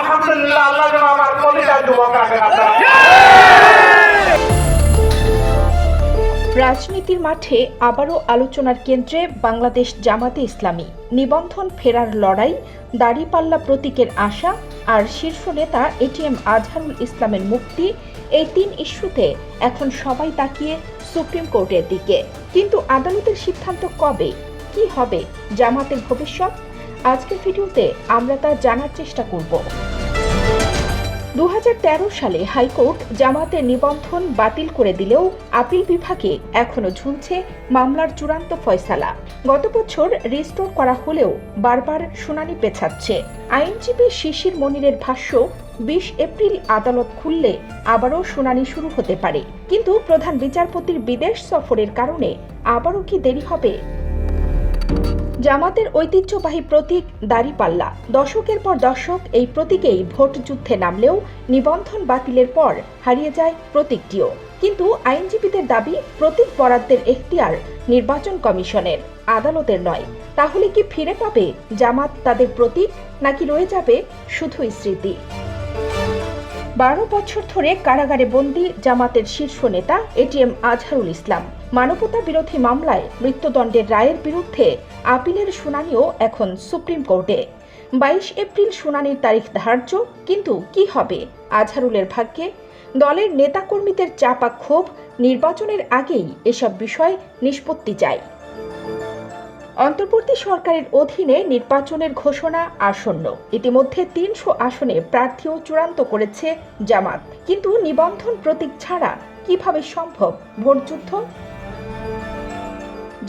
আলহামদুলিল্লাহ, আল্লাহ যেন আমার কলিজার যুবক রাখেন রাজনীতির মাঠে আবারও আলোচনার কেন্দ্রে বাংলাদেশ জামাতে ইসলামী। নিবন্ধন ফেরার লড়াই, দাড়িপাল্লা প্রতীকের আশা আর শীর্ষ নেতা এটিএম আজহারুল ইসলামের মুক্তি, এই তিন ইস্যুতে এখন সবাই তাকিয়ে সুপ্রিম কোর্টের দিকে। কিন্তু আদালতের সিদ্ধান্ত কবে? কি হবে? জামাতের ভবিষ্যৎ? আজকের ভিডিওতে আমরা তা জানার চেষ্টা করব। দুহাজার তেরো সালে হাইকোর্ট জামাতের নিবন্ধন বাতিল করে দিলেও আপিল বিভাগে এখনও ঝুলছে মামলার চূড়ান্ত ফয়সালা। গত বছর রিস্টোর করা হলেও বারবার শুনানি পেছাচ্ছে। আইনজীবী শিশির মনিরের ভাষ্য, বিশ এপ্রিল আদালত খুললে আবারও শুনানি শুরু হতে পারে। কিন্তু প্রধান বিচারপতির বিদেশ সফরের কারণে আবারও কি দেরি হবে? জামাতের ঐতিহ্যবাহী প্রতীক দাড়িপাল্লা। দশকের পর দশক এই প্রতীকেই ভোট যুদ্ধে নামলেও নিবন্ধন বাতিলের পর হারিয়ে যায় প্রতীকটিও। কিন্তু আইনজীবীদের দাবি, প্রতীক বরাদ্দের এখতিয়ার নির্বাচন কমিশনের, আদালতের নয়। তাহলে কি ফিরে পাবে জামাত তাদের প্রতীক, নাকি রয়ে যাবে শুধুই স্মৃতি? বারো বছর ধরে কারাগারে বন্দী জামাতের শীর্ষ নেতা এটিএম আজহারুল ইসলাম। মানবতা বিরোধী মামলায় মৃত্যুদণ্ডের রায়ের বিরুদ্ধে আপিলের শুনানিও এখন সুপ্রিম কোর্টে। বাইশ এপ্রিল শুনানির তারিখ ধার্য, কিন্তু কি হবে? আজহারুলের ভাগ্যে? দলের নেতাকর্মীদের চাপা ক্ষোভ, নির্বাচনের আগেই এসব বিষয় নিষ্পত্তি চায় অন্তর্বর্তী সরকারের অধীনে নির্বাচনের ঘোষণা আসন্ন। ইতিমধ্যে তিনশো আসনে প্রার্থীও চূড়ান্ত করেছে জামাত। কিন্তু নিবন্ধন প্রতীক ছাড়া কীভাবে সম্ভব? ভোটযুদ্ধ?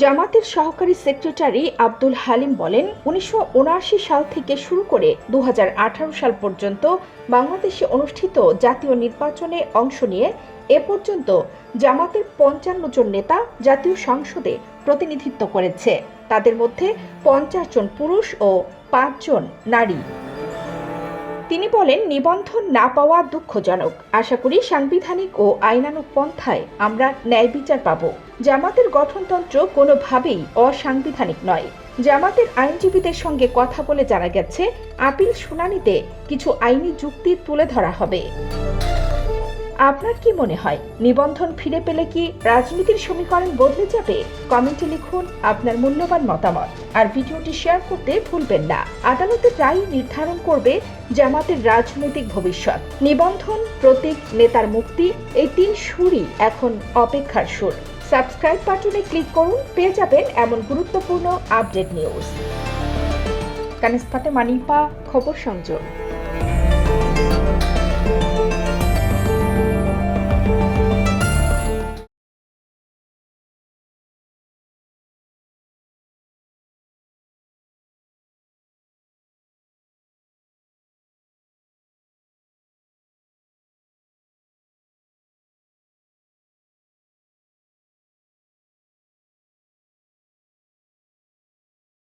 জামাতের সহকারী সেক্রেটারি আব্দুল হালিম বলেন, উনিশশো উনআশি সাল থেকে শুরু করে দু হাজার আঠারো সাল পর্যন্ত বাংলাদেশে অনুষ্ঠিত জাতীয় নির্বাচনে অংশ নিয়ে এ পর্যন্ত জামাতের পঞ্চান্ন জন নেতা জাতীয় সংসদে প্রতিনিধিত্ব করেছে। তাদের মধ্যে পঞ্চাশ জন পুরুষ ও পাঁচজন নারী। তিনি বলেন, নিবন্ধন না পাওয়া দুঃখজনক। আশা করি সাংবিধানিক ও আইনানুক পন্থায় আমরা ন্যায় বিচার পাব। জামাতের গঠনতন্ত্র কোনোভাবেই অসাংবিধানিক নয়। জামাতের আইনজীবীদের সঙ্গে কথা বলে জানা গেছে, আপিল শুনানিতে কিছু আইনি যুক্তি তুলে ধরা হবে। আপনার কি মনে হয়, নিবন্ধন ফিরে পেলে কি রাজনীতির সমীকরণ বদলে যাবে? কমেন্টে লিখুন আপনার মূল্যবান মতামত। আর ভিডিওটি শেয়ার করতে ভুলবেন না। আদালতের রায় নির্ধারণ করবে জামাতের রাজনৈতিক ভবিষ্যৎ। নিবন্ধন, প্রতীক, নেতার মুক্তি, এই তিন সুরই এখন অপেক্ষার সুর। সাবস্ক্রাইব বাটনে ক্লিক করুন, পেয়ে যাবেন এমন গুরুত্বপূর্ণ আপডেট নিউজ। কানিস্পাতে মানিপা খবর সংযোগ।